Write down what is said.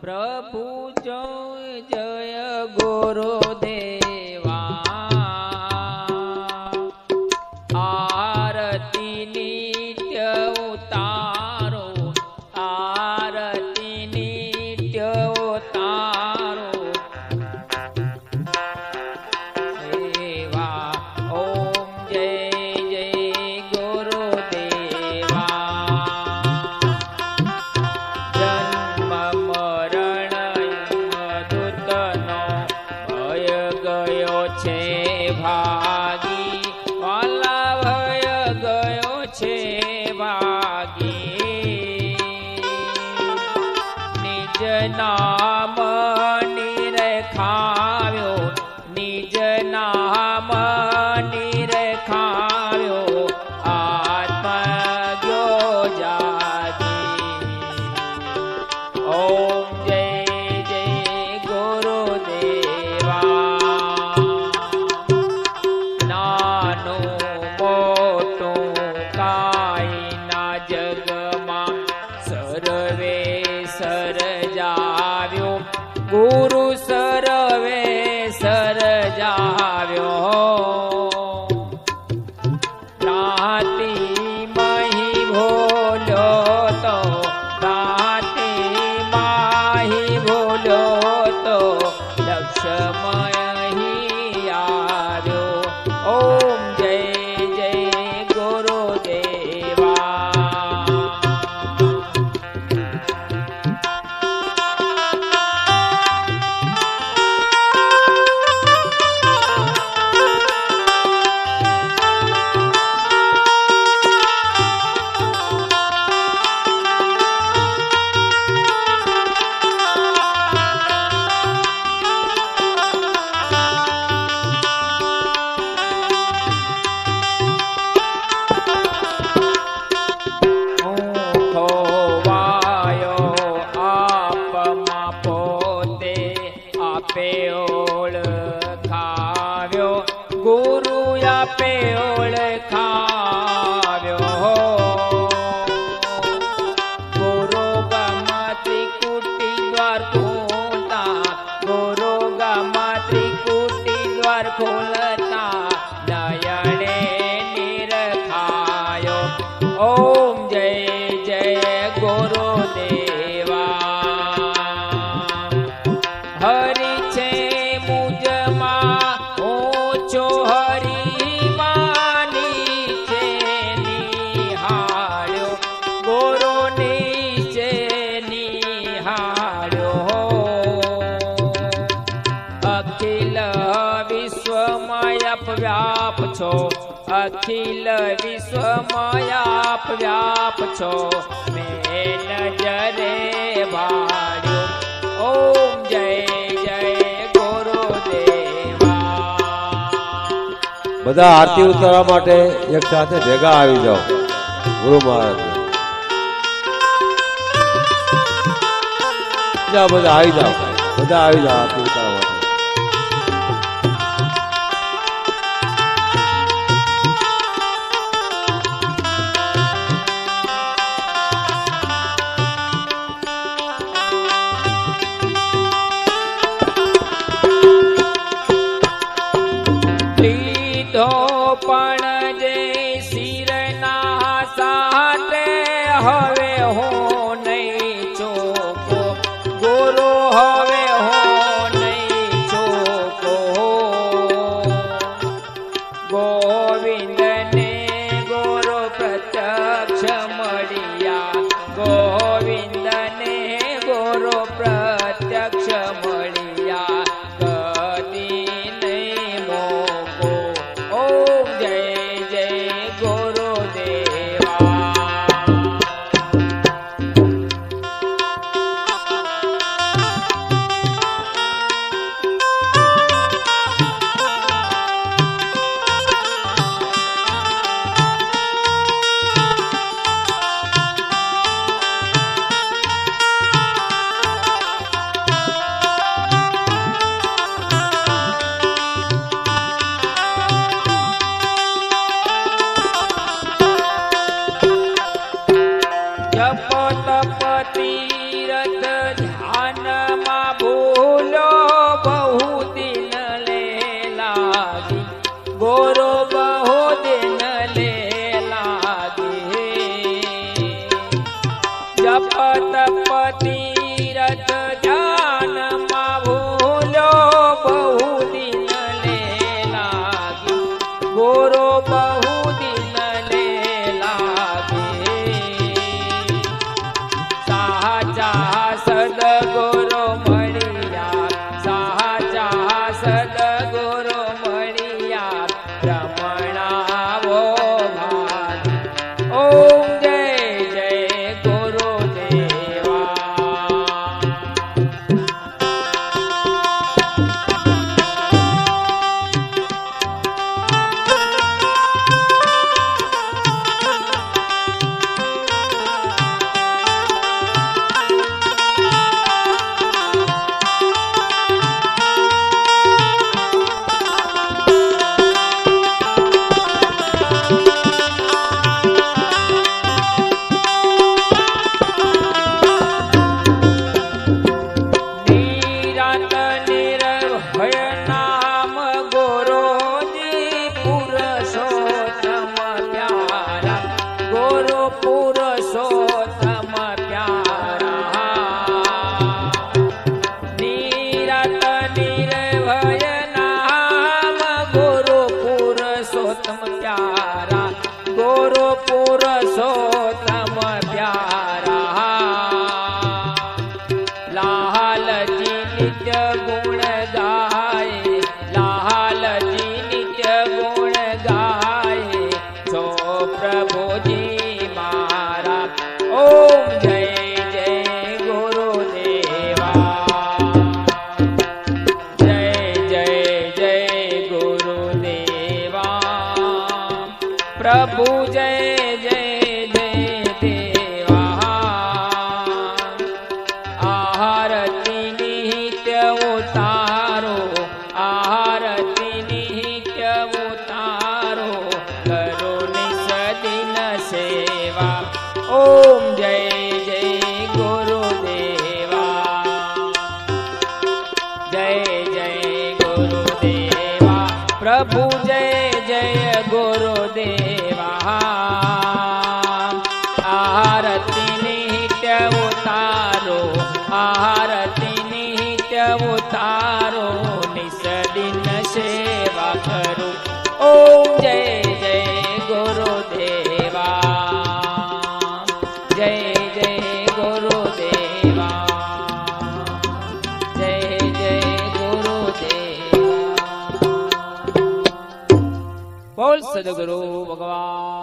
પ્રભુ જય જય નામ નિરખાવ્યો ગુરુ સરવે સરજાવ્યો. રાતે માહી ભોલ્યો તો રાતે માહી ભોલ્યો તો લક્ષ્મય આપે ઓળખાવ્યો. ગુરુ આપે ઓળખાવ્યો. ગુરુ ગમાત્રી કુટી દ્વાર ખોલતા. ગુરુ ગમાત્રી કુટી દ્વાર ખોલતા. અખિલ વિશ્વમાં વ્યાપ છો. અખિલ વિશ્વમાં વ્યાપ છો. મેં નજરે ભાડ્યો ઓમ જય જય ગુરુદેવા બધા આરતી ઉતારવા માટે એક સાથે ભેગા આવી જાઓ. ગુરુ મહારાજ. બધા બધા આવી જાઓ. બધા આવી જાઓ લીધો પણ જે શિરના સાથે હવે बहु दिनलेनादि जप तीरथ जलो बहु दिनले नाद बोरो बहु दिन પુરુષોત્તમ પ્યારા. નિરાત નિર્ભય નામ ગોરો પુરુષોત્તમ પ્યારા. ગોરો પુરુષોત્તમ પ્રભુજી મારા. ઓમ જય સેવા ઓમ જય સદગુરુ ભગવાન